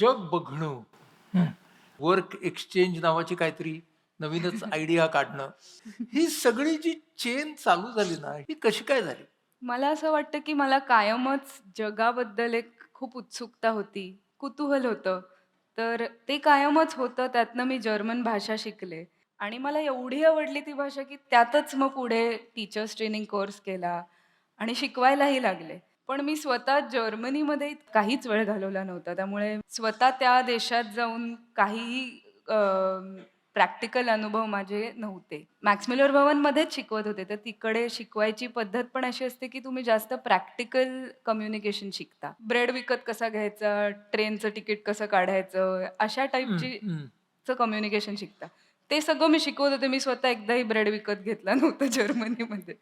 जग बघणं. Work exchange नावाची काहीतरी नवीनच आयडिया काढणं. ही सगळी जी चेन चालू झाली ना ही कशी काय झाली? मला असं वाटतं की मला कायमच जगाबद्दल एक खूप उत्सुकता होती कुतूहल होतं. तर ते कायमच होतं त्यातनं मी जर्मन भाषा शिकले. आणि मला एवढी आवडली ती भाषा की त्यातच मग पुढे टीचर्स ट्रेनिंग कोर्स केला आणि शिकवायलाही लागले. पण मी स्वतः जर्मनीमध्ये काहीच वेळ घालवला नव्हता. त्यामुळे स्वतः त्या देशात जाऊन काहीही प्रॅक्टिकल अनुभव माझे नव्हते. मॅक्स मिलर भवनमध्येच शिकवत होते. तर तिकडे शिकवायची पद्धत पण अशी असते की तुम्ही जास्त प्रॅक्टिकल कम्युनिकेशन शिकता. ब्रेड विकत कसा घ्यायचा ट्रेनचं तिकीट कसं काढायचं अशा टाईपची कम्युनिकेशन शिकता. ते सगळं मी शिकवत होते. मी स्वतः एकदाही ब्रेड विकत घेतला नव्हता जर्मनीमध्ये.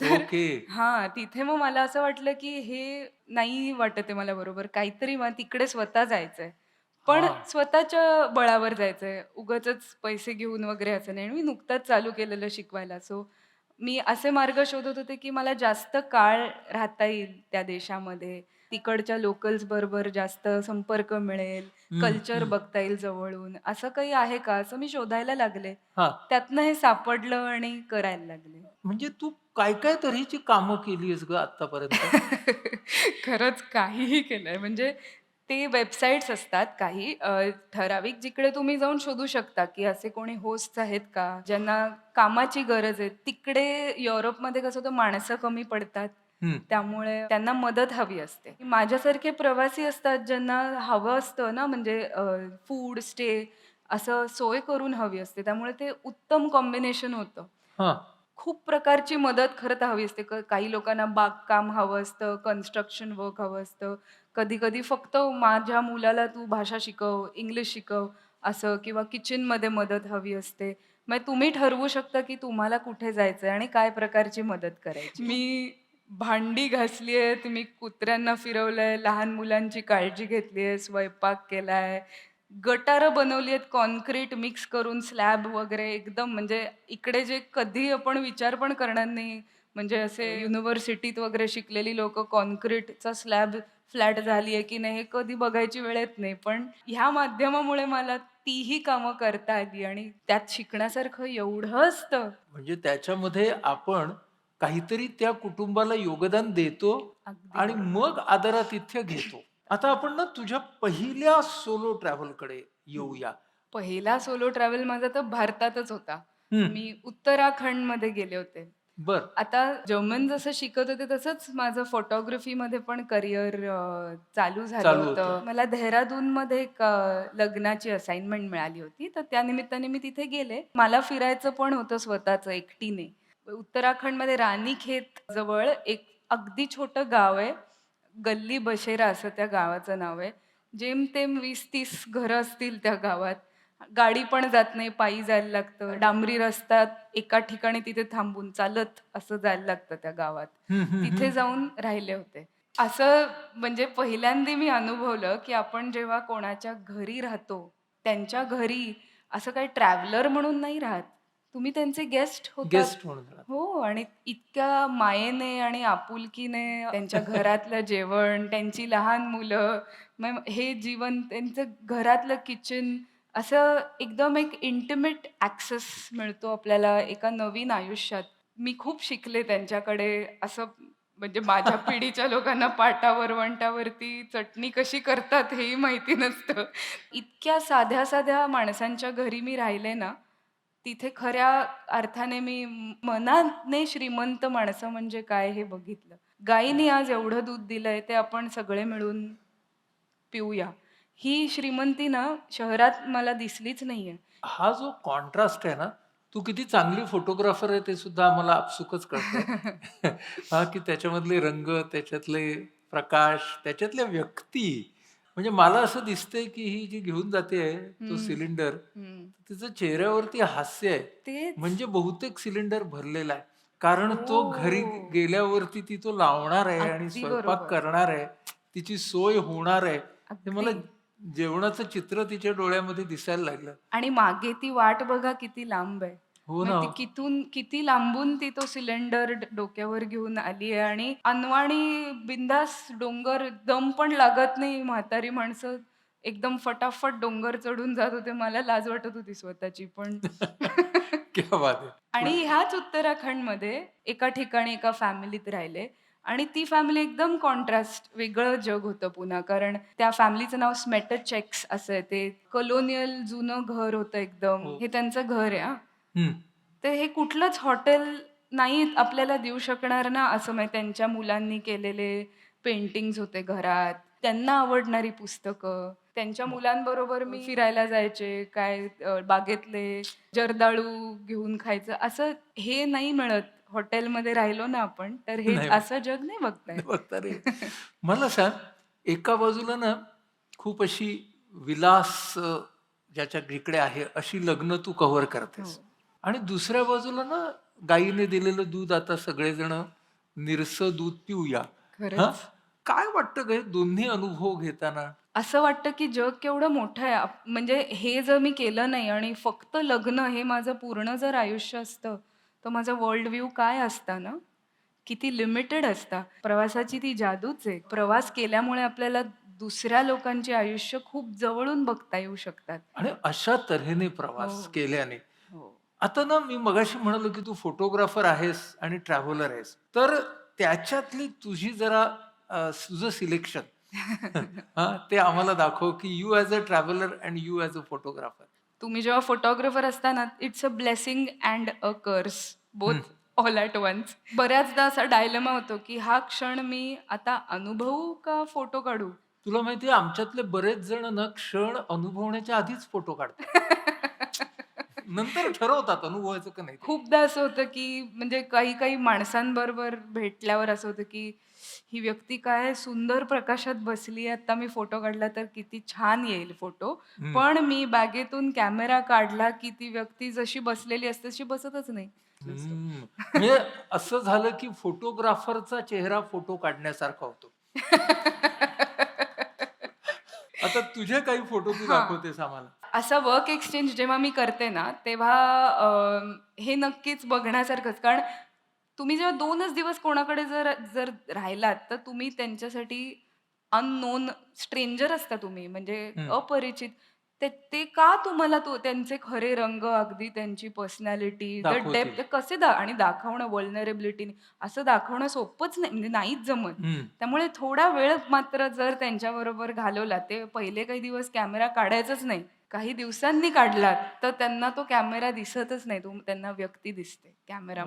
तर ओके. हा तिथे मग मला असं वाटलं की हे नाही वाटत आहे मला बरोबर. काहीतरी मला तिकडे स्वतः जायचंय. पण हा. स्वतःच्या बळावर जायचंय. उगाच पैसे घेऊन वगैरे असं नाही. आणि मी नुकताच चालू केलेलं शिकवायला. सो मी असे मार्ग शोधत होते की मला जास्त काळ राहता येईल त्या देशामध्ये. तिकडच्या लोकल्स बरोबर जास्त संपर्क मिळेल कल्चर. बघता येईल जवळून. असं काही आहे का? असं मी शोधायला लागले. हा. त्यातनं हे सापडलं आणि करायला लागले. म्हणजे तू काय काय तऱ्हेची कामं केलीस ग आतापर्यंत खरंच काहीही केलंय. म्हणजे ते वेबसाईट्स असतात काही अ, ठराविक जिकडे तुम्ही जाऊन शोधू शकता की असे कोणी होस्ट आहेत का? ज्यांना कामाची गरज आहे. तिकडे युरोपमध्ये कसं होतं माणसं कमी पडतात. हम्म. त्यामुळे त्यांना मदत हवी असते. माझ्यासारखे प्रवासी असतात ज्यांना हवं असतं ना म्हणजे फूड स्टे असं सोय करून हवी असते. त्यामुळे ते उत्तम कॉम्बिनेशन होतं. हा. खूप प्रकारची मदत खरं तर हवी असते. क- काही लोकांना बागकाम हवं असतं कन्स्ट्रक्शन वर्क हवं असतं. कधी कधी फक्त माझ्या मुलाला तू भाषा शिकव इंग्लिश शिकव असं किंवा किचनमध्ये मदत हवी असते. मग तुम्ही ठरवू शकता की तुम्हाला कुठे जायचं आणि काय प्रकारची मदत करायची. मी भांडी घासली आहेत मी कुत्र्यांना फिरवलंय लहान मुलांची काळजी घेतली आहे स्वयंपाक केलाय. गटारं बनवली आहेत कॉन्क्रीट मिक्स करून स्लॅब वगैरे एकदम म्हणजे इकडे जे कधी आपण विचार पण करणार नाही. म्हणजे असे युनिव्हर्सिटीत वगैरे शिकलेली लोक कॉन्क्रीटचा स्लॅब फ्लॅट झाली आहे की नाही हे कधी बघायची वेळ येत नाही. पण ह्या माध्यमामुळे मला तीही कामं करता आली आणि त्यात शिकण्यासारखं एवढं असतं. म्हणजे त्याच्यामध्ये आपण काहीतरी त्या कुटुंबाला योगदान देतो आणि मग आदरातिथ्य घेतो. आता आपण ना तुझ्या पहिल्या सोलो ट्रॅव्हलकडे येऊया. पहिला सोलो ट्रॅव्हल माझा तर भारतातच होता. मी उत्तराखंडमध्ये गेले होते. बर. आता जर्मन जसं शिकत होते तसंच माझं फोटोग्राफीमध्ये पण करिअर चालू झालं होतं. मला देहरादूनमध्ये एक अ, लग्नाची असाइनमेंट मिळाली होती. तर त्या निमित्ताने मी तिथे गेले. मला फिरायचं पण होतं स्वतःचं एकटीने. उत्तराखंडमध्ये रानीखेत जवळ एक अगदी छोटं गाव आहे. गल्ली बशेरा असं त्या गावाचं नाव आहे. जेमतेम वीस तीस घरं असतील त्या गावात. गाडी पण जात नाही पायी जायला लागतं. डांबरी रस्त्यात एका ठिकाणी तिथे थांबून चालत असं जायला लागतं त्या गावात. तिथे. जाऊन राहिले होते. असं म्हणजे पहिल्यांदा मी अनुभवलं की आपण जेव्हा कोणाच्या घरी राहतो त्यांच्या घरी असं काही ट्रॅव्हलर म्हणून नाही राहत. तुम्ही त्यांचे गेस्ट होता? गेस्ट म्हणून. हो आणि इतक्या मायेने आणि आपुलकीने त्यांच्या घरातलं जेवण त्यांची लहान मुलं मग हे जीवन त्यांचं घरातलं किचन असं एकदम एक इंटिमेट ॲक्सेस मिळतो आपल्याला एका नवीन आयुष्यात. मी खूप शिकले त्यांच्याकडे असं म्हणजे माझ्या पिढीच्या लोकांना पाटावर वंटावरती चटणी कशी करतात हेही माहिती नसतं. इतक्या साध्या साध्या माणसांच्या घरी मी राहिले ना तिथे खऱ्या अर्थाने मी मनाने श्रीमंत माणसं म्हणजे काय हे बघितलं. गायीने आज एवढं दूध दिलंय ते आपण सगळे मिळून पिऊया. ही श्रीमंती ना शहरात मला दिसलीच नाहीये. हा जो कॉन्ट्रास्ट आहे ना तू किती चांगली फोटोग्राफर आहे ते सुद्धा आम्हाला आपसुकच कळतं हा की त्याच्यामधले रंग त्याच्यातले प्रकाश त्याच्यातल्या व्यक्ती म्हणजे मला असं दिसतंय की ही जी घेऊन जाते तो हम्म. सिलेंडर. तिचं चेहऱ्यावरती हास्य आहे म्हणजे बहुतेक सिलेंडर भरलेला आहे कारण तो घरी हो. गेल्यावरती ती तो लावणार आहे आणि स्वयंपाक. करणार आहे तिची सोय होणार आहे हे मला. जेवणाचं चित्र तिच्या डोळ्यामध्ये दिसायला लागलं आणि मागे ती वाट बघा किती लांब आहे हो मग ना ती कितून किती लांबून ती तो सिलेंडर ड- डोक्यावर घेऊन आली आहे आणि अनवाणी बिंदास डोंगर दम पण लागत नाही म्हातारी माणसं एकदम फटाफट डोंगर चढून जात होते. मला लाज वाटत होती स्वतःची पण क्या बात आहे! आणि ह्याच उत्तराखंडमध्ये एका ठिकाणी एका फॅमिलीत राहिले आणि ती फॅमिली एकदम कॉन्ट्रास्ट वेगळं जग होतं पुन्हा. कारण त्या फॅमिलीचं नाव स्मेटरचेक्स असं आहे. ते कलोनियल जुनं घर होतं एकदम. हो. हे त्यांचं घर आहे हां. हं. तर हे कुठलंच हॉटेल नाही आपल्याला देऊ शकणार ना, असं म्हणजे त्यांच्या मुलांनी केलेले पेंटिंग्ज होते घरात. त्यांना आवडणारी पुस्तकं. त्यांच्या मुलांबरोबर मी फिरायला जायचे. काय अ, बागेतले जर्दाळू घेऊन खायचं. असं हे नाही मिळत. हॉटेलमध्ये राहिलो ना आपण, तर हे नाही. असं जग नाही बघता येत. बघता रे. मला सांग, एका बाजूला ना खूप अशी विलास अ, ज्याच्या जिकडे आहे, अशी लग्न तू कव्हर करतेस. हो. आणि दुसऱ्या बाजूला ना गायीने दिलेलं दूध आता सगळेजण निरसं दूध पिऊया. हां? खरंच. काय वाटतं ग हे दोन्ही अनुभव घेताना? असं वाटतं की जग केवढं मोठं आहे. आप म्हणजे हे जर मी केलं नाही आणि फक्त लग्न हे माझं पूर्ण जर आयुष्य असतं, तर माझा वर्ल्ड व्ह्यू काय असता ना? किती लिमिटेड असता. प्रवासाची ती जादूच आहे. प्रवास केल्यामुळे आपल्याला दुसऱ्या लोकांचे आयुष्य खूप जवळून बघता येऊ शकतात. आणि अशा तऱ्हेने प्रवास हो. केल्याने. आता ना मी मगाशी म्हणालो की तू फोटोग्राफर आहेस आणि ट्रॅव्हलर आहेस. तर त्याच्यातली तुझी जरा अ, तुझं सिलेक्शन हां, ते आम्हाला दाखव की you as a traveller and you as a photographer. तुम्ही जेव्हा फोटोग्राफर असता ना, it's a blessing and a curse both. All at once. बऱ्याचदा असा डायलेमा होतो की हा क्षण मी आता अनुभवू का फोटो काढू? तुला माहिती आहे आमच्यातले बरेच जण ना क्षण अनुभवण्याच्या आधीच फोटो काढतात. नंतर ठरवतात अनुभवायचं का नाही ते. खूपदा असं होतं की म्हणजे काही काही माणसांबरोबर भेटल्यावर असं होतं की ही व्यक्ती काय सुंदर प्रकाशात बसली. आता मी फोटो काढला तर किती छान येईल फोटो. पण मी बॅगेतून कॅमेरा काढला की ती व्यक्ती जशी बसलेली असते तशी बसतच नाही. हम्म. म्हणजे असं झालं की फोटोग्राफरचा चेहरा फोटो काढण्यासारखा होतो. आता तुझे काही फोटो तू हां. दाखवतेस आम्हाला. असा वर्क एक्सचेंज जेव्हा मी करते ना, तेव्हा अ, हे नक्कीच बघण्यासारखंच. कारण तुम्ही जेव्हा 2च दिवस कोणाकडे जर जर राहिलात, तर तुम्ही त्यांच्यासाठी अननोन स्ट्रेंजर असता तुम्ही. म्हणजे. अपरिचित. ते ते का तुम्हाला तो त्यांचे खरे रंग, अगदी त्यांची पर्सनॅलिटी, द दाखवतील. डेप्थ कसे दा आणि दाखवणं व्हल्नरेबिलिटीने असं दाखवणं सोपंच नाही. म्हणजे नाहीच जमत. त्यामुळे थोडा वेळ मात्र जर त्यांच्याबरोबर घालवला, ते पहिले काही दिवस कॅमेरा काढायचाच नाही. काही दिवसांनी काढलात, तर त्यांना तो कॅमेरा दिसतच नाही. तो त्यांना व्यक्ती दिसते कॅमेरा!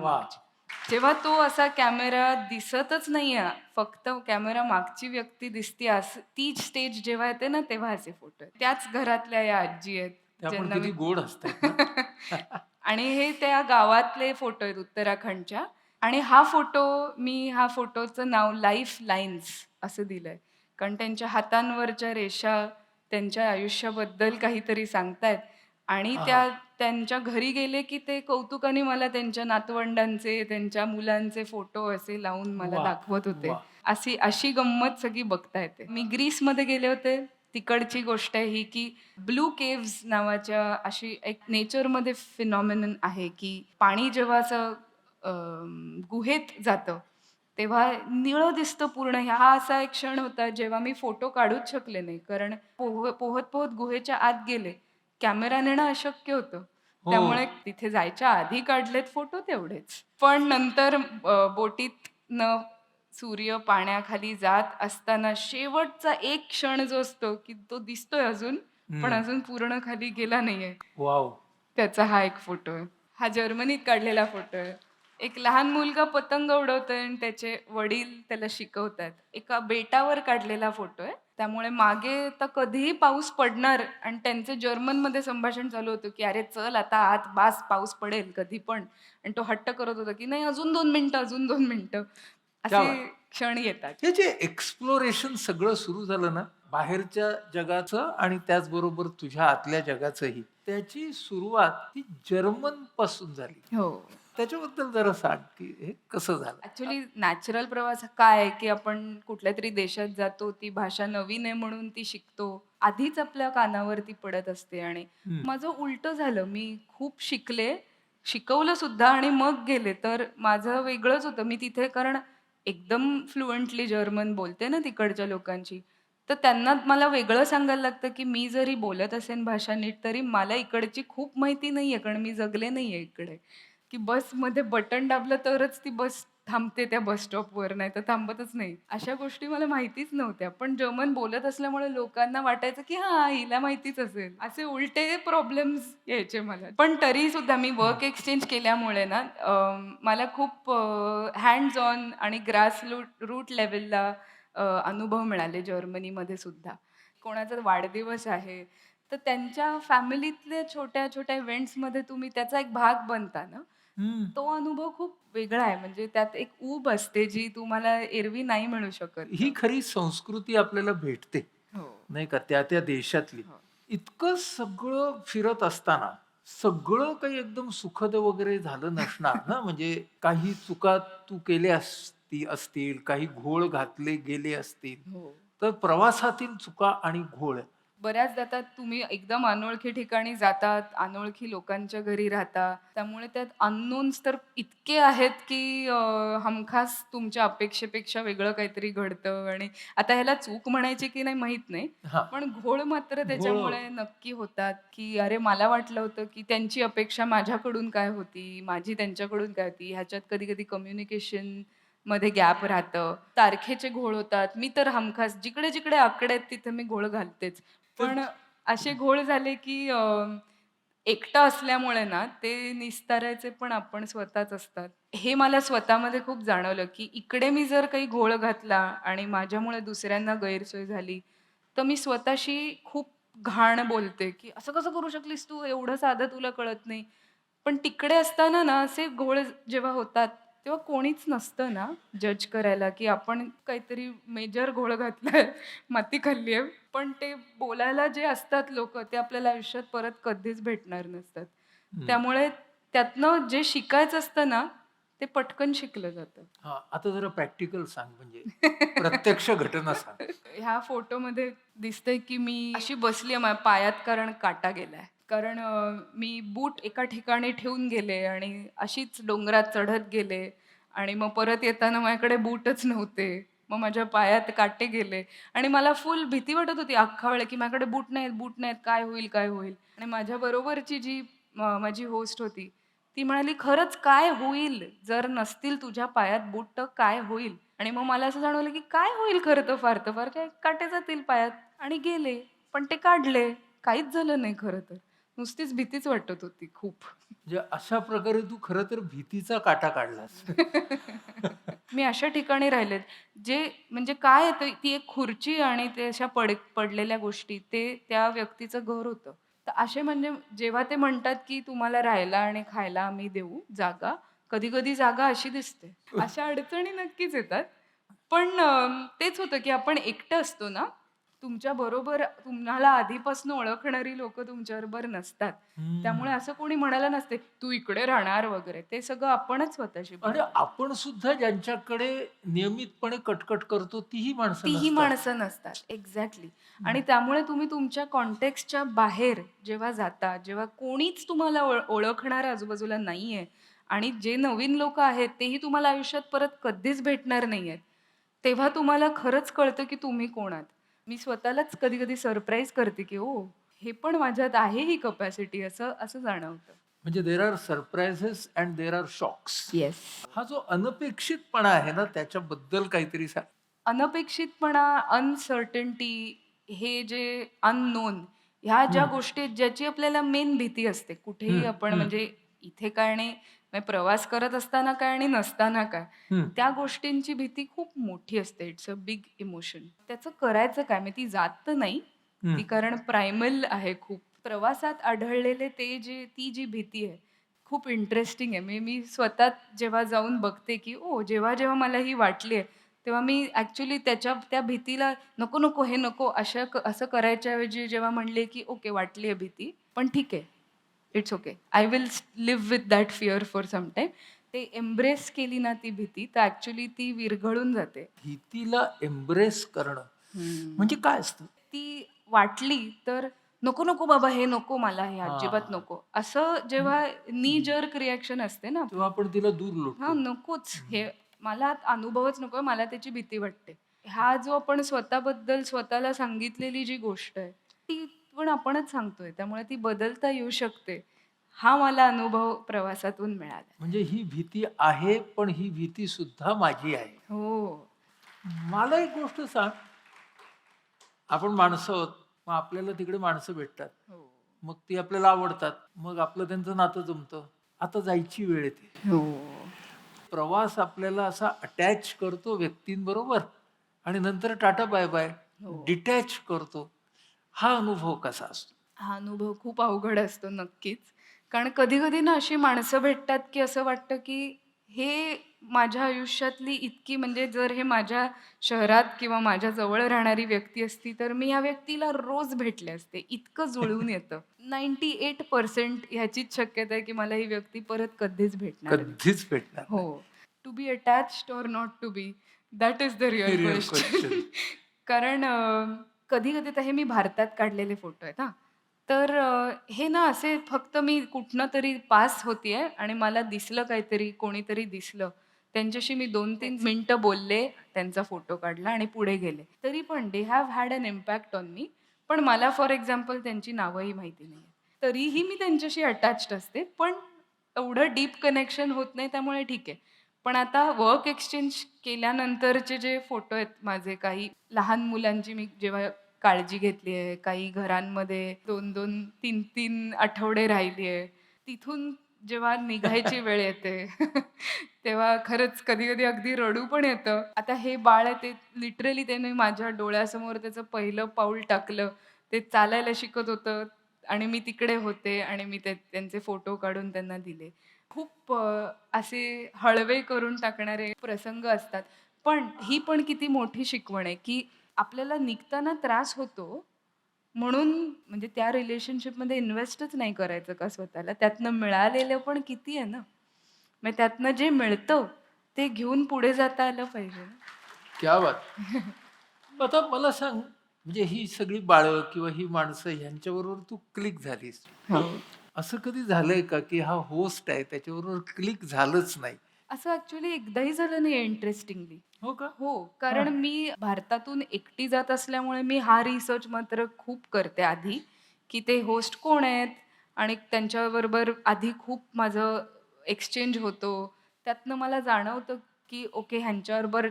जेव्हा तो असा कॅमेरा दिसतच नाहीये, फक्त कॅमेरा मागची व्यक्ती दिसते असं ती स्टेज जेव्हा येते ना, तेव्हा असे फोटो. त्याच घरातल्या या आजी आहेत. ज्यांना मी गोड असतात. आणि हे त्या गावातले फोटो आहेत उत्तराखंडच्या आणि हा फोटो मी ह्या फोटोचं नाव लाईफ लाईन्स असं दिलंय. कारण त्यांच्या हातांवरच्या रेषा त्यांच्या आयुष्याबद्दल काहीतरी सांगतायत आणि! त्या त्यांच्या घरी गेले की ते कौतुकाने मला त्यांच्या नातवंडांचे, त्यांच्या मुलांचे फोटो असे लावून मला! दाखवत होते. अशी अशी गंमत सगळी बघता येते. मी ग्रीसमध्ये गेले होते. तिकडची गोष्ट आहे ही की ब्लू केव्हज नावाच्या अशी एक नेचरमध्ये फिनॉमिनन आहे की पाणी जेव्हा असं गुहेत जातं, तेव्हा निळं दिसतं पूर्ण. हा असा एक क्षण होता जेव्हा मी फोटो काढूच शकले नाही. कारण पोह पोहत-पोहत गुहेच्या आत गेले. कॅमेरा नेणं अशक्य होतं. त्यामुळे हो. तिथे जायच्या आधी काढलेत फोटो तेवढेच. पण नंतर अ, बोटीतनं सूर्य पाण्याखाली जात असताना शेवटचा एक क्षण जो असतो की तो दिसतोय अजून, पण. अजून पूर्ण खाली गेला नाहीये. वॉव! त्याचा हा एक फोटो आहे. हा जर्मनीत काढलेला फोटो आहे. एक लहान मुलगा पतंग उडवतोय आणि त्याचे वडील त्याला शिकवतायत. एका बेटावर काढलेला फोटो आहे. त्यामुळे मागे तर कधीही पाऊस पडणार आणि त्यांचे जर्मनमध्ये संभाषण चालू होतं की "अरे चल आता आत बास पाऊस पडेल कधी पण." आणि तो हट्ट करत होता की "नाही अजून 2 मिनिटं, अजून 2 मिनिटं." असे! क्षण येतात. हे जे एक्सप्लोरेशन सगळं सुरू झालं ना, बाहेरच्या जगाचं आणि त्याचबरोबर तुझ्या आतल्या जगाचंही, त्याची सुरुवात ही जर्मनपासून झाली. हो. त्याच्याबद्दल जरा सांग की हे कसं झालं? ॲक्चुअली नॅचरल प्रवास काय आहे, की आपण कुठल्यातरी देशात जातो, ती भाषा नवीन आहे म्हणून ती शिकतो. आधीच आपल्या कानावरती पडत असते आणि. माझं उलटं झालं. मी खूप शिकले, शिकवलं सुद्धा आणि मग गेले. तर माझं वेगळंच होतं. मी तिथे कारण एकदम फ्लुएंटली जर्मन बोलते ना तिकडच्या लोकांची. तर त्यांना मला वेगळं सांगायला लागतं, की मी जरी बोलत असेन भाषा नीट, तरी मला इकडची खूप माहिती नाहीये, कारण मी जगले नाहीये इकडे. की बसमध्ये बटन दाबलं तरच ती बस थांबते त्या बस स्टॉपवर, नाहीतर थांबतच नाही. अशा गोष्टी मला माहितीच नव्हत्या. पण जर्मन बोलत असल्यामुळे लोकांना वाटायचं, की हा हिला माहितीच असेल. असे उलटे प्रॉब्लेम्स यायचे मला. पण तरी सुद्धा मी वर्क एक्सचेंज केल्यामुळे ना मला खूप हँड्स ऑन आणि ग्रास रूट रूट लेवलला अनुभव मिळाले जर्मनीमध्ये सुद्धा. कोणाचा वाढदिवस आहे, तर त्यांच्या फॅमिलीतल्या छोट्या-छोट्या इव्हेंट्समध्ये तुम्ही त्याचा एक भाग बनता ना, तो अनुभव खूप वेगळा आहे. म्हणजे त्यात एक ऊब असते, जी तुम्हाला एरवी नाही मिळू शकत. ही खरी संस्कृती आपल्याला भेटते, हो. नाही का? त्या-त्या देशातली. हो. इतकं सगळं फिरत असताना, सगळं काही एकदम सुखद वगैरे झालं नसणार ना? म्हणजे काही चुका तू केल्या असती असतील, काही घोळ घातले गेले असतील. हो. तर प्रवासातील चुका आणि घोळ बऱ्याचदा त्यात तुम्ही एकदम अनोळखी ठिकाणी जातात, अनोळखी लोकांच्या घरी राहता. त्यामुळे त्यात अननोन्स तर इतके आहेत, की हमखास तुमच्या अपेक्षेपेक्षा वेगळं काहीतरी घडतं आणि आता ह्याला चूक म्हणायची की नाही माहीत नाही. पण घोळ मात्र त्याच्यामुळे नक्की होतात, की अरे मला वाटलं होतं, की त्यांची अपेक्षा माझ्याकडून काय होती, माझी त्यांच्याकडून काय होती. ह्याच्यात कधी-कधी कम्युनिकेशनमध्ये गॅप राहतं. तारखेचे घोळ होतात. मी तर हमखास जिकडे-जिकडे आकडे आहेत तिथे मी घोळ घालतेच. पण असे घोळ झाले, की एकटं असल्यामुळे ना ते निस्तारायचे पण आपण स्वतःच असतात. हे मला स्वतःमध्ये खूप जाणवलं, की इकडे मी जर काही घोळ घातला आणि माझ्यामुळे दुसऱ्यांना गैरसोय झाली, तर मी स्वतःशी खूप घाण बोलते, की "असं कसं करू शकलीस तू? एवढं साधं तुला कळत नाही." पण तिकडे असताना ना असे घोळ जेव्हा होतात, तेव्हा कोणीच नसतं ना जज करायला, की आपण काहीतरी मेजर घोळ घातलाय, माती खाल्ली आहे. पण ते बोलायला जे असतात लोकं, ते आपल्याला आयुष्यात परत कधीच भेटणार नसतात. त्यामुळे त्यातनं जे शिकायचं असतं ना, ते पटकन शिकलं जातं. हां, आता जरा प्रॅक्टिकल सांग म्हणजे प्रत्यक्ष घटना सांग. ह्या फोटोमध्ये दिसतंय, की मी अशी बसली आहे, माझ्या पायात कारण काटा गेलाय. कारण मी बूट एका ठिकाणी ठेवून गेले आणि अशीच डोंगरात चढत गेले आणि मग परत येताना माझ्याकडे बूटच नव्हते. मग माझ्या पायात काटे गेले आणि मला फुल भीती वाटत होती अख्खा वेळ, की माझ्याकडे बूट नाहीत, बूट नाहीत, काय होईल, काय होईल? आणि माझ्या बरोबरची जी माझी होस्ट होती, ती म्हणाली, "खरंच काय होईल? जर नसतील तुझ्या पायात बूट तर काय होईल?" आणि मग मला असं जाणवलं, की काय होईल खरं तर फार तर फार काय काटे जातील पायात आणि गेले. पण ते काढले. काहीच झालं नाही खरं तर. नुसतीच भीतीच वाटत होती खूप. म्हणजे अशा प्रकारे तू खरं तर भीतीचा काटा काढलास. मी अशा ठिकाणी राहिलेत, जे म्हणजे काय ते एक खुर्ची आणि ते अशा पड पडलेल्या गोष्टी, ते त्या व्यक्तीचं घर होतं. तर असे म्हणजे जेव्हा ते म्हणतात, की तुम्हाला राहायला आणि खायला आम्ही देऊ जागा, कधी-कधी जागा अशी दिसते. अशा अडचणी नक्कीच येतात. पण तेच होतं, की आपण एकटं असतो ना, तुमच्या बरोबर तुम्हाला आधीपासून ओळखणारी लोकं तुमच्याबरोबर नसतात. त्यामुळे. असं कोणी म्हणायला नसते, "तू इकडे राहणार" वगैरे. ते सगळं आपणच स्वतःशी आणि. आपण सुद्धा ज्यांच्याकडे नियमितपणे कटकट करतो तीही माणसं तीही. माणसं नसतात. एक्झॅक्टली. आणि. त्यामुळे तुम्ही तुमच्या कॉन्टेक्स्टच्या बाहेर जेव्हा जाता, जेव्हा कोणीच तुम्हाला ओळ ओळखणारं आजूबाजूला नाहीये आणि जे नवीन लोकं आहेत, तेही तुम्हाला आयुष्यात परत कधीच भेटणार नाहीयेत. तेव्हा तुम्हाला खरंच कळतं, की तुम्ही कोण आहात. मी स्वतःलाच कधी-कधी सरप्राईज करते, की "ओह! हे पण माझ्यात आहे ही कपॅसिटी" असं असं जाणवतं. म्हणजे there are surprises and there are shocks. Yes. हा जो अनपेक्षितपणा आहे ना, त्याच्याबद्दल काहीतरी सांग. अनपेक्षितपणा, अनसर्टन्टी हे जे अननोन ह्या ज्या. गोष्टी ज्याची आपल्याला मेन भीती असते. कुठेही आपण. म्हणजे इथे काय नाही, म्हणजे प्रवास करत असताना काय आणि नसताना काय. त्या गोष्टींची भीती खूप मोठी असते. It's a big emotion. त्याचं करायचं काय? म्हणजे ती जात तर नाही. ती कारण प्रायमल आहे खूप. प्रवासात आढळलेले ते जे ती जी भीती आहे, खूप इंटरेस्टिंग आहे. म्हणजे मी स्वतः जेव्हा जाऊन बघते, की ओह! जेव्हा-जेव्हा मला ही वाटली आहे, तेव्हा मी ॲक्चुअली त्याच्या त्या भीतीला नको, नको, हे नको अशा क असं करायच्या ऐवजी जेव्हा म्हणले, की ओके वाटली आहे भीती, पण ठीक आहे. It's okay. I will live with that fear for some time. ते एम्ब्रेस केली ना ती भीती, तर ॲक्चुअली ती विरघळून जाते. भीतीला एम्ब्रेस करणं. म्हणजे काय असतं? ती वाटली तर नको, नको बाबा हे नको मला, हे अजिबात. नको. असं. जेव्हा नी. जर्क रिएक्शन असते ना तेव्हा आपण तिला दूर हां. नकोच हं. मला अनुभवच नकोय, मला त्याची भीती वाटते. हा जो आपण स्वतःबद्दल स्वतःला सांगितलेली जी गोष्ट आहे ती पण आपणच सांगतोय त्यामुळे ती बदलता येऊ शकते हा मला अनुभव प्रवासातून मिळाला. म्हणजे ही भीती आहे पण ही भीती सुद्धा माझी आहे. हो. मला एक गोष्ट सांग. आपण माणसं आहोत मग आपल्याला तिकडे माणसं भेटतात. हो. मग ती आपल्याला आवडतात मग आपलं त्यांचं नातं जमतं. आता जायची वेळ येते. हो. प्रवास आपल्याला असा अटॅच करतो व्यक्तींबरोबर आणि नंतर टाटा बाय बाय हो. डिटॅच करतो. हा अनुभव कसा असतो हा अनुभव खूप अवघड असतो नक्कीच कारण कधी कधी ना अशी माणसं भेटतात की असं वाटतं की हे माझ्या आयुष्यातली इतकी म्हणजे जर हे माझ्या शहरात किंवा माझ्या जवळ राहणारी व्यक्ती असती तर मी या व्यक्तीला रोज भेटले असते इतकं जुळून येतं नाईन्टी एट पर्सेंट ह्याचीच शक्यता आहे की मला ही व्यक्ती परत कधीच भेटणार. कधीच भेटणार. हो to be attached or not to be that is the real question. कारण कधी कधी तर हे मी भारतात काढलेले फोटो आहेत हा. तर अ, हे ना असे फक्त मी कुठनं तरी पास होतीये आणि मला दिसलं काहीतरी कोणीतरी दिसलं. त्यांच्याशी मी दोन तीन मिनटं बोलले त्यांचा फोटो काढला आणि पुढे गेले. तरी पण they have had an impact on me पण मला फॉर एक्झाम्पल त्यांची नावंही माहिती नाही तरीही मी त्यांच्याशी अटॅच्ड असते पण एवढं डीप कनेक्शन होत नाही त्यामुळे ठीक आहे. पण आता वर्क एक्सचेंज केल्यानंतरचे जे फोटो आहेत माझे काही लहान मुलांची मी जेव्हा काळजी घेतली आहे. काही घरांमध्ये दोन दोन तीन तीन आठवडे राहिली आहे. तिथून जेव्हा निघायची वेळ येते तेव्हा खरंच कधी कधी अगदी रडू पण येतं. आता हे बाळ आहे ते लिटरली त्याने माझ्या डोळ्यासमोर त्याचं पहिलं पाऊल टाकलं. ते चालायला शिकत होतं आणि मी तिकडे होते आणि मी ते त्यांचे फोटो काढून त्यांना दिले. खूप असे हळवे करून टाकणारे प्रसंग असतात. पण ही पण किती मोठी शिकवण आहे की आपल्याला निघताना त्रास होतो म्हणून म्हणजे त्या रिलेशनशिपमध्ये इन्व्हेस्टच नाही करायचं का स्वतःला? त्यातनं मिळालेलं पण किती आहे ना? मग त्यातनं जे मिळतं ते घेऊन पुढे जाता आलं पाहिजे ना. क्या बात. आता मला सांग म्हणजे ही सगळी बाळं किंवा ही माणसं ह्यांच्याबरोबर तू क्लिक झालीस. असं कधी झालंय का की हा होस्ट आहे त्याच्याबरोबर क्लिक झालंच नाही? असं ऍक्च्युली एकदाही झालं नाही इंटरेस्टिंगली हो का? हो कारण मी भारतातून एकटी जात असल्यामुळे मी हा रिसर्च मात्र खूप करते आधी की ते होस्ट कोण आहेत आणि त्यांच्याबरोबर आधी खूप माझं एक्सचेंज होतो. त्यातनं मला जाणवतं की ओके ह्यांच्याबरोबर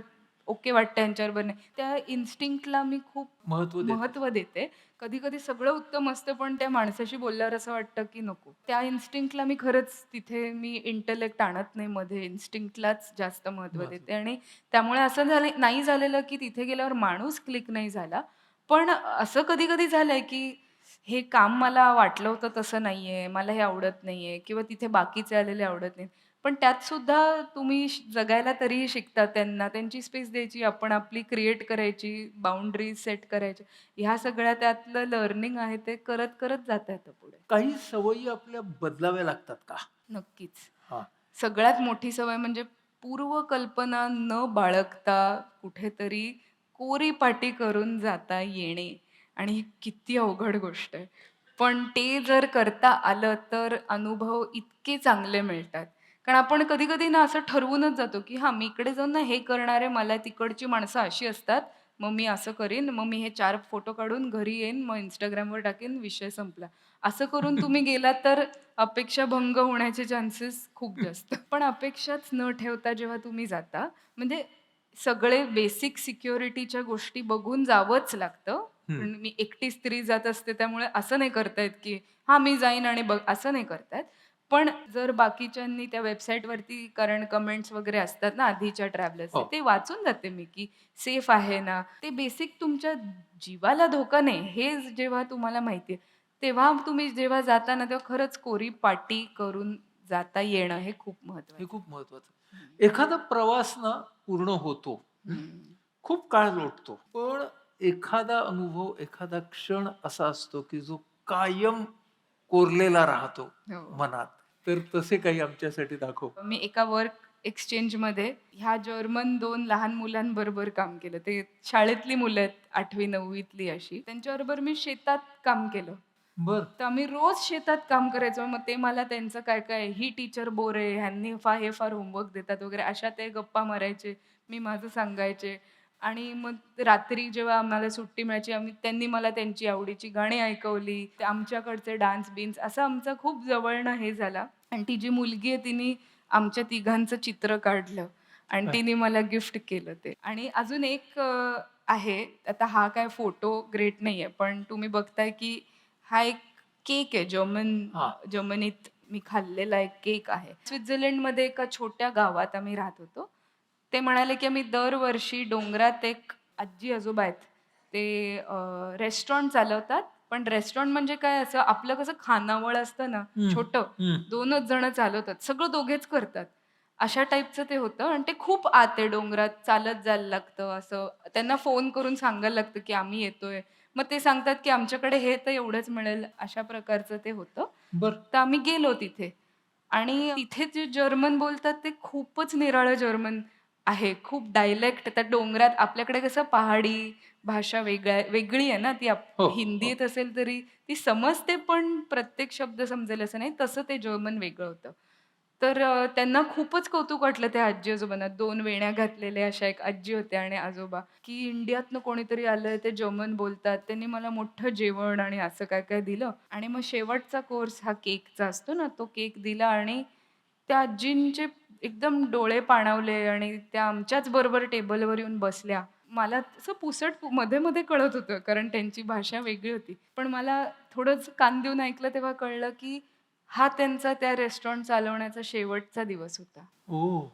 ओके वाटतं ह्यांच्याबरोबर नाही त्या इन्स्टिंक्टला मी खूप महत्त्व देते. महत्त्व देते. कधी कधी सगळं उत्तम असतं पण त्या माणसाशी बोलल्यावर असं वाटतं की नको. त्या इन्स्टिंक्टला मी खरंच तिथे मी इंटलेक्ट आणत नाही मध्ये. इन्स्टिंक्टलाच जास्त महत्त्व. देते. आणि त्यामुळे असं झालं नाही झालेलं की तिथे गेल्यावर माणूस क्लिक नाही झाला. पण असं कधी कधी झालंय की हे काम मला वाटलं होतं तसं नाहीये मला हे आवडत नाहीये किंवा तिथे बाकीचे आलेले आवडत नाहीत. पण त्यात सुद्धा तुम्ही श- जगायला तरीही शिकता त्यांना. त्यांची स्पेस द्यायची आपण आपली क्रिएट करायची बाउंड्रीज सेट करायची. ह्या सगळ्या त्यातलं लर्निंग आहे ते करत करत जाता येतं पुढे. काही सवयी आपल्या बदलाव्या लागतात का? नक्कीच. हा. सगळ्यात मोठी सवय म्हणजे पूर्वकल्पना न बाळगता कुठेतरी कोरीपाटी करून जाता येणे. आणि ही किती अवघड गोष्ट आहे. पण ते जर करता आलं तर अनुभव इतके चांगले मिळतात. कारण आपण कधी कधी ना असं ठरवूनच जातो की हां मी इकडे जाऊन ना हे करणारे मला तिकडची माणसं अशी असतात मग मी असं करीन मग मी हे चार फोटो काढून घरी येईन मग इंस्टाग्रामवर टाकेन विषय संपला. असं करून तुम्ही गेलात तर अपेक्षा भंग होण्याचे चान्सेस खूप जास्त. पण अपेक्षाच न ठेवता जेव्हा तुम्ही जाता म्हणजे सगळे बेसिक सिक्युरिटीच्या गोष्टी बघून जावंच लागतं. मी एकटी स्त्री जात असते त्यामुळे असं नाही करतायत की हा मी जाईन आणि बघ असं नाही करतायत पण जर बाकीच्यांनी त्या वेबसाईटवरती कारण कमेंट्स वगैरे असतात ना आधीच्या ट्रॅव्हलर्स हो. ते वाचून जाते मी की सेफ आहे ना. ते बेसिक तुमच्या जीवाला धोका नाही. हे जेव्हा तुम्हाला माहिती आहे तेव्हा तुम्ही जेव्हा जाता ना तेव्हा खरंच कोरी पाटी करून जाता येणं हे खूप हे महत्वाचं खूप महत्वाचं एखादा प्रवास ना पूर्ण होतो. खूप काळ लोटतो. पण एखादा अनुभव एखादा क्षण असा असतो की जो कायम कोरलेला राहतो हो. मनात. तर तसे काही आमच्यासाठी दाखव. मी एका वर्क एक्सचेंजमध्ये ह्या जर्मन दोन लहान मुलांबरोबर काम केलं. ते शाळेतली मुलं आहेत आठवी नववीतली अशी. त्यांच्याबरोबर मी शेतात काम केलं. बर. तर आम्ही रोज शेतात काम करायचो. मग ते मला त्यांचं काय काय ही टीचर बोर आहे. ह्यांनी फार हे फार होमवर्क देतात वगैरे. अशा ते गप्पा मारायचे मी माझं सांगायचे. आणि मग रात्री जेव्हा आम्हाला सुट्टी मिळायची आम्ही त्यांनी मला त्यांची आवडीची गाणी ऐकवली ते आमच्याकडचे डान्स बिन्स असं आमचं खूप जवळनं हे झाला आणि ती जी मुलगी आहे तिने आमच्या तिघांचं चित्र काढलं आणि. तिने मला गिफ्ट केलं ते आणि अजून एक आहे आता हा काय फोटो ग्रेट नाही आहे पण तुम्ही बघताय की हा एक केक आहे जर्मन. जर्मनीत मी खाल्लेला एक केक आहे स्वित्झर्लंडमध्ये एका छोट्या गावात आम्ही राहत होतो ते म्हणाले की आम्ही दरवर्षी डोंगरात एक आजी आजोबा आहेत ते रेस्टॉरंट चालवतात. पण रेस्टॉरंट म्हणजे काय असं आपलं कसं खानावळ असतं ना. छोटं. दोनच जण चालवतात. सगळं दोघेच करतात. अशा टाईपचं ते होतं आणि ते खूप आत आहे डोंगरात चालत जायला लागतं. असं त्यांना फोन करून सांगायला लागतं की आम्ही येतोय. मग ते सांगतात की आमच्याकडे हे तर एवढंच मिळेल अशा प्रकारचं ते होतं. बर. तर आम्ही गेलो तिथे. आणि तिथे जे जर्मन बोलतात ते खूपच निराळं जर्मन आहे. खूप डायलेक्ट त्या डोंगरात आपल्याकडे कसं पहाडी भाषा वेगळ्या वेगळी आहे ना. ती आप- हो, हो. हिंदीत असेल तरी ती समजते पण प्रत्येक शब्द समजेल असं नाही. तसं ते जर्मन वेगळं होतं. तर अ, त्यांना खूपच कौतुक वाटलं त्या आजी आजोबांना. दोन वेण्या घातलेल्या अशा एक आजी होत्या आणि आजोबा. की इंडियातनं कोणीतरी आलंय ते जर्मन बोलतात. त्यांनी मला मोठं जेवण आणि असं काय काय दिलं. आणि मग शेवटचा कोर्स हा केकचा असतो ना. तो केक दिला आणि त्या आजींचे एकदम डोळे पाणावले आणि त्या आमच्याच बरोबर टेबलवर येऊन बसल्या. मला असं पुसटमध्ये मध्ये कळत होतं कारण त्यांची भाषा वेगळी होती. पण मला थोडंच कान देऊन ऐकलं तेव्हा कळलं की हा त्यांचा त्या रेस्टॉरंट चालवण्याचा शेवटचा दिवस होता. ओ.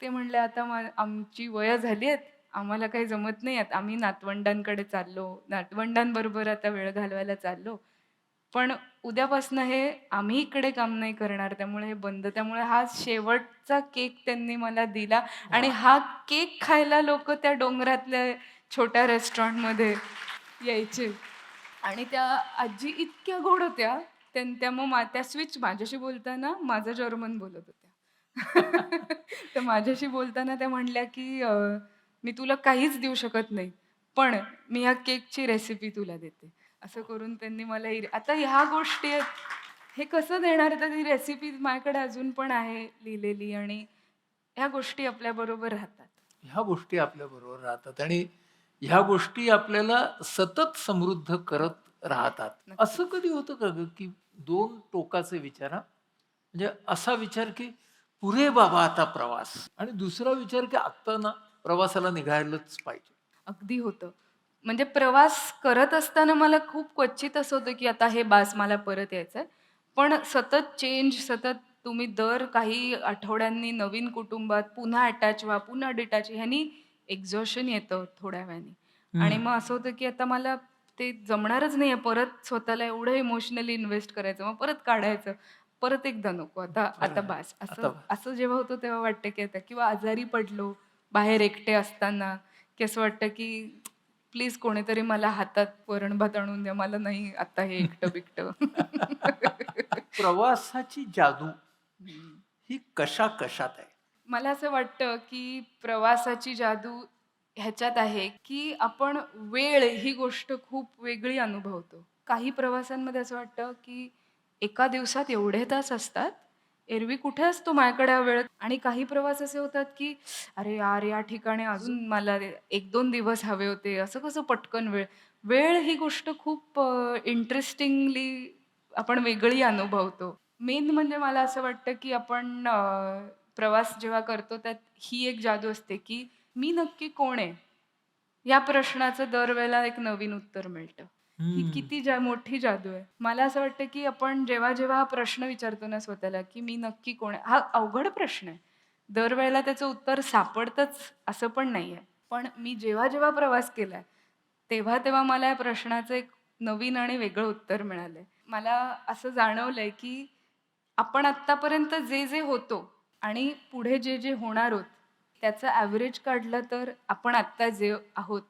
ते म्हणले आता आमची वय झाली आहेत. आम्हाला काही जमत नाही. आहेत आम्ही नातवंडांकडे चाललो. नातवंडांबरोबर आता वेळ घालवायला चाललो. पण उद्यापासून हे आम्ही इकडे काम नाही करणार त्यामुळे हे बंद. त्यामुळे हा शेवटचा केक त्यांनी मला दिला. आणि हा केक खायला लोक त्या डोंगरातल्या छोट्या रेस्टॉरंटमध्ये यायचे. आणि त्या आजी इतक्या गोड होत्या. त्यां त्या मग मा- त्या स्विच माझ्याशी बोलताना माझं जर्मन बोलत होत्या. तर माझ्याशी बोलताना त्या म्हणल्या की मी तुला काहीच देऊ शकत नाही पण मी ह्या केकची रेसिपी तुला देते. असं करून त्यांनी मला ही आता ह्या गोष्टी आहेत. हे कसं देणार? तर ती रेसिपी माझ्याकडे अजून पण आहे लिहिलेली आणि ह्या गोष्टी आपल्याबरोबर राहतात. ह्या गोष्टी आपल्या बरोबर राहतात आणि ह्या गोष्टी आपल्याला सतत समृद्ध करत राहतात. असं कधी होतं का ग की दोन टोकाचे विचार? म्हणजे असा विचार की पुरे बाबा आता प्रवास आणि दुसरा विचार की आत्ता ना प्रवासाला निघायलाच पाहिजे. अगदी होतं. म्हणजे प्रवास करत असताना मला खूप क्वचित असं होतं की आता हे बास मला परत यायचं आहे पण सतत चेंज सतत तुम्ही दर काही आठवड्यांनी नवीन कुटुंबात पुन्हा अटॅच व्हा पुन्हा डिटॅच ह्यानी एक्झॉशन येतं थोड्या वेळाने. आणि मग असं होतं की आता मला ते जमणारच नाही आहे परत स्वतःला एवढं इमोशनली इन्व्हेस्ट करायचं मग परत काढायचं. परत एकदा नको. आता आता. बास. असं. असं जेव्हा होतं तेव्हा वाटतं की आता किंवा आजारी पडलो बाहेर एकटे असताना की असं वाटतं की प्लीज कोणीतरी मला हातात वरण भात आणून द्या मला नाही आता हे एकटं बिकटं. प्रवासाची जादू ही कशा कशात आहे? मला असं वाटतं की प्रवासाची जादू ह्याच्यात आहे की आपण वेळ ही गोष्ट खूप वेगळी अनुभवतो. काही प्रवासांमध्ये असं वाटतं की एका दिवसात एवढे तास असतात एरवी कुठे असतो माझ्याकडे हा वेळ? आणि काही प्रवास असे होतात की अरे यार या ठिकाणी अजून मला एक दोन दिवस हवे होते. असं कसं पटकन वेळ? वेळ ही गोष्ट खूप इंटरेस्टिंगली आपण वेगळी अनुभवतो. मेन म्हणजे मला असं वाटतं की आपण प्रवास जेव्हा करतो त्यात ही एक जादू असते की मी नक्की कोण आहे? या प्रश्नाचं दरवेळेला एक नवीन उत्तर मिळतं. ही. किती जा मोठी जादू आहे. मला असं वाटतं की आपण जेव्हा जेव्हा हा प्रश्न विचारतो ना स्वतःला की मी नक्की कोण आहे? हा अवघड प्रश्न आहे. दरवेळेला त्याचं उत्तर सापडतंच असं पण नाही आहे पण मी जेव्हा जेव्हा प्रवास केलाय तेव्हा तेव्हा मला या प्रश्नाचं एक नवीन आणि वेगळं उत्तर मिळालंय. मला असं जाणवलंय की आपण आत्तापर्यंत जे जे होतो आणि पुढे जे जे होणार आहोत त्याचं ॲव्हरेज काढलं तर आपण आत्ता जे आहोत.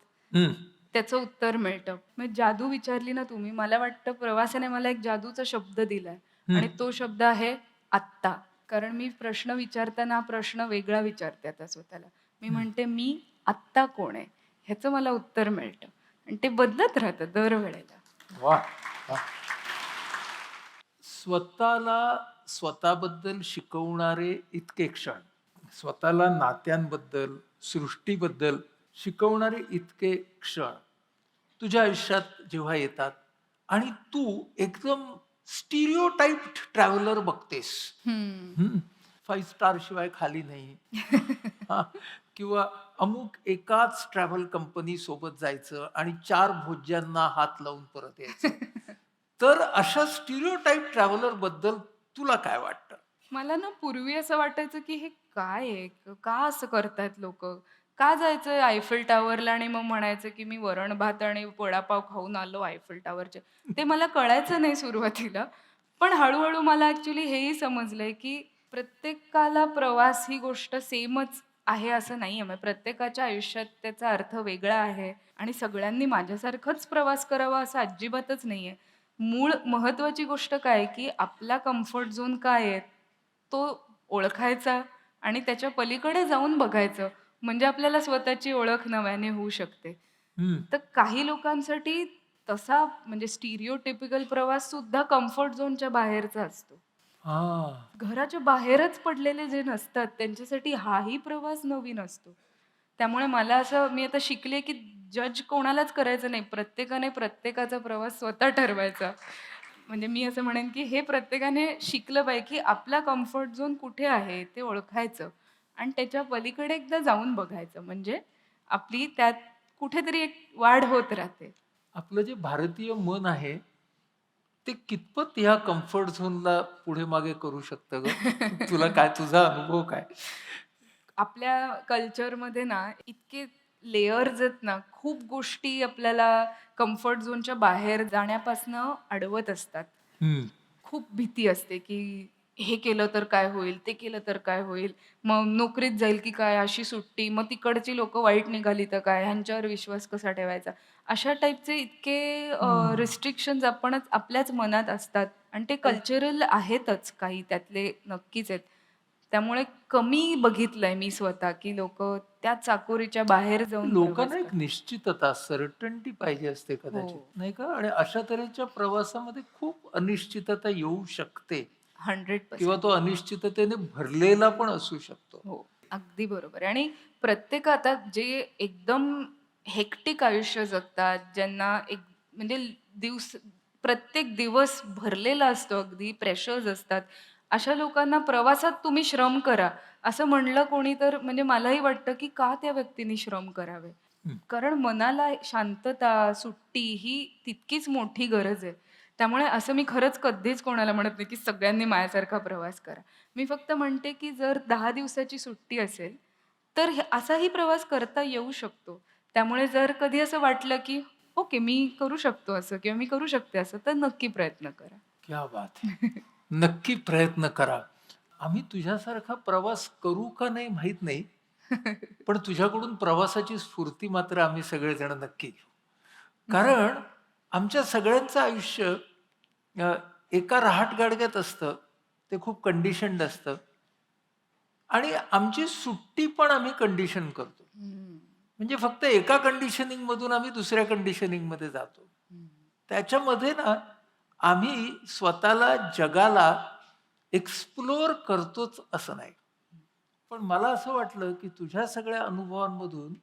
त्याचं उत्तर मिळतं. मग जादू विचारली ना तुम्ही मला वाटतं प्रवासाने मला एक जादूचा शब्द दिलाय. आणि तो शब्द आहे आत्ता. कारण मी प्रश्न विचारताना प्रश्न वेगळा विचारते आता स्वतःला. मी म्हणते मी आत्ता कोण आहे? ह्याचं मला उत्तर मिळतं. आणि ते बदलत राहतं दरवेळेला. स्वतःला स्वतःबद्दल शिकवणारे इतके क्षण स्वतःला नात्यांबद्दल सृष्टीबद्दल शिकवणारे इतके क्षण तुझ्या आयुष्यात जेव्हा येतात आणि तू एकदम स्टिरिओ टाईप ट्रॅव्हलर बघतेस. फाईव्ह स्टार शिवाय खाली नाही. किंवा अमुक एकाच ट्रॅव्हल कंपनी सोबत जायचं आणि चार भोज्यांना हात लावून परत यायचं. तर अशा स्टिरिओ टाईप ट्रॅव्हलरबद्दल तुला काय वाटतं? मला ना पूर्वी असं वाटायचं की हे काय आहे? क- का असं करतायत लोक? का जायचं आयफेल टावरला आणि मग म्हणायचं की मी वरण भात आणि वडापाव खाऊन आलो आयफेल टॉवरचे ते मला कळायचं नाही सुरुवातीला. पण हळूहळू मला ॲक्च्युली हेही समजलंय की प्रत्येकाला प्रवास ही गोष्ट सेमच आहे असं नाही आहे म्हणजे प्रत्येकाच्या आयुष्यात त्याचा अर्थ वेगळा आहे. आणि सगळ्यांनी माझ्यासारखंच प्रवास करावा असं अजिबातच नाही आहे मूळ महत्त्वाची गोष्ट काय की आपला कम्फर्ट झोन काय आहे? तो ओळखायचा आणि त्याच्या पलीकडे जाऊन बघायचं. म्हणजे आपल्याला स्वतःची ओळख नव्याने होऊ शकते. तर काही लोकांसाठी तसा म्हणजे स्टिरिओटिपिकल प्रवास सुद्धा कम्फर्ट झोनच्या बाहेरचा असतो. घराच्या बाहेरच पडलेले जे नसतात त्यांच्यासाठी हाही प्रवास नवीन असतो. त्यामुळे मला असं मी आता शिकले की जज कोणालाच करायचं नाही. प्रत्येकाने प्रत्येकाचा प्रवास स्वतः ठरवायचा. म्हणजे मी असं म्हणेन की हे प्रत्येकाने शिकलं पाहिजे की आपला कम्फर्ट झोन कुठे आहे ते ओळखायचं. आणि त्याच्या पलीकडे एकदा जाऊन बघायचं. म्हणजे आपली त्यात कुठेतरी एक वाढ होत राहते. आपलं जे भारतीय मन आहे ते कितपत ह्या कम्फर्ट झोनला पुढे मागे करू शकतं ग? तुला काय तुझा अनुभव काय? आपल्या कल्चरमध्ये ना इतके लेयर्स आहेत ना खूप गोष्टी आपल्याला कम्फर्ट झोनच्या बाहेर जाण्यापासनं अडवत असतात. खूप भीती असते की हे केलं तर काय होईल ते केलं तर काय होईल मग नोकरीत जाईल की काय अशी सुट्टी मग तिकडची लोक वाईट निघाली तर काय ह्यांच्यावर विश्वास कसा ठेवायचा? अशा टाईपचे इतके. रिस्ट्रिक्शन्स आपणच आपल्याच मनात असतात आणि ते कल्चरल आहेतच काही त्यातले नक्कीच आहेत. त्यामुळे कमी बघितलंय मी स्वतः की लोक त्या चाकोरीच्या बाहेर जाऊन लोकांना एक निश्चितता सर्टन्टी पाहिजे असते कदाचित हो. नाही का? आणि अशा तऱ्हेच्या प्रवासामध्ये खूप अनिश्चितता येऊ शकते. हंड्रेड किंवा तो अनिश्चिततेने भरलेला पण असू शकतो. हो अगदी बरोबर. आणि प्रत्येक आता जे एकदम हेक्टिक आयुष्य जगतात ज्यांना एक म्हणजे दिवस प्रत्येक दिवस भरलेला असतो अगदी प्रेशर्स असतात अशा लोकांना प्रवासात तुम्ही श्रम करा. असं म्हणलं कोणी तर म्हणजे मलाही वाटतं की का त्या व्यक्तीने श्रम करावे. कारण मनाला शांतता सुट्टी ही तितकीच मोठी गरज आहे. त्यामुळे असं मी खरंच कधीच कोणाला म्हणत नाही की सगळ्यांनी माझ्यासारखा प्रवास करा. मी फक्त म्हणते की जर दहा दिवसाची सुट्टी असेल तर असाही प्रवास करता येऊ शकतो. त्यामुळे जर कधी असं वाटलं की ओके मी करू शकतो असं किंवा मी करू शकते असं तर नक्की प्रयत्न करा. क्या बात है. नक्की प्रयत्न करा. आम्ही तुझ्यासारखा प्रवास करू का नाही माहीत नाही पण तुझ्याकडून प्रवासाची स्फूर्ती मात्र आम्ही सगळेजण नक्की घेऊ. कारण आमच्या सगळ्यांचं आयुष्य एका रहाट गाडग्यात असतं. ते खूप कंडिशन्ड असतं. आणि आमची सुट्टी पण आम्ही कंडिशन करतो. म्हणजे फक्त एका कंडिशनिंग मधून आम्ही दुसऱ्या कंडिशनिंगमध्ये जातो. त्याच्यामध्ये ना आम्ही स्वतःला जगाला एक्सप्लोअर करतोच असं नाही. पण मला असं वाटलं की तुझ्या सगळ्या अनुभवांमधून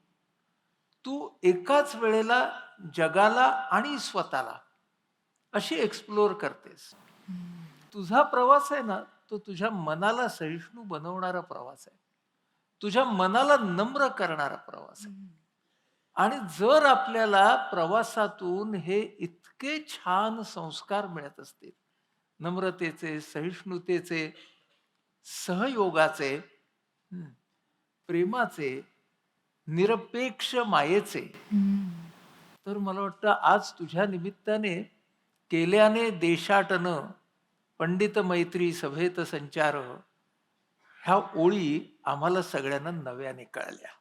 तू एकाच वेळेला जगाला आणि स्वतःला अशी एक्सप्लोअर करतेस. तुझा प्रवास आहे ना तो तुझ्या मनाला सहिष्णू बनवणारा प्रवास आहे. तुझ्या मनाला नम्र करणारा प्रवास आहे. आणि जर आपल्याला प्रवासातून हे इतके छान संस्कार मिळत असतील नम्रतेचे सहिष्णुतेचे सहयोगाचे प्रेमाचे निरपेक्ष मायेचे तर मला वाटतं आज तुझ्या निमित्ताने केल्याने देशाटन पंडित मैत्री सभेत संचार ह्या ओळी आम्हाला सगळ्यांना नव्याने कळल्या.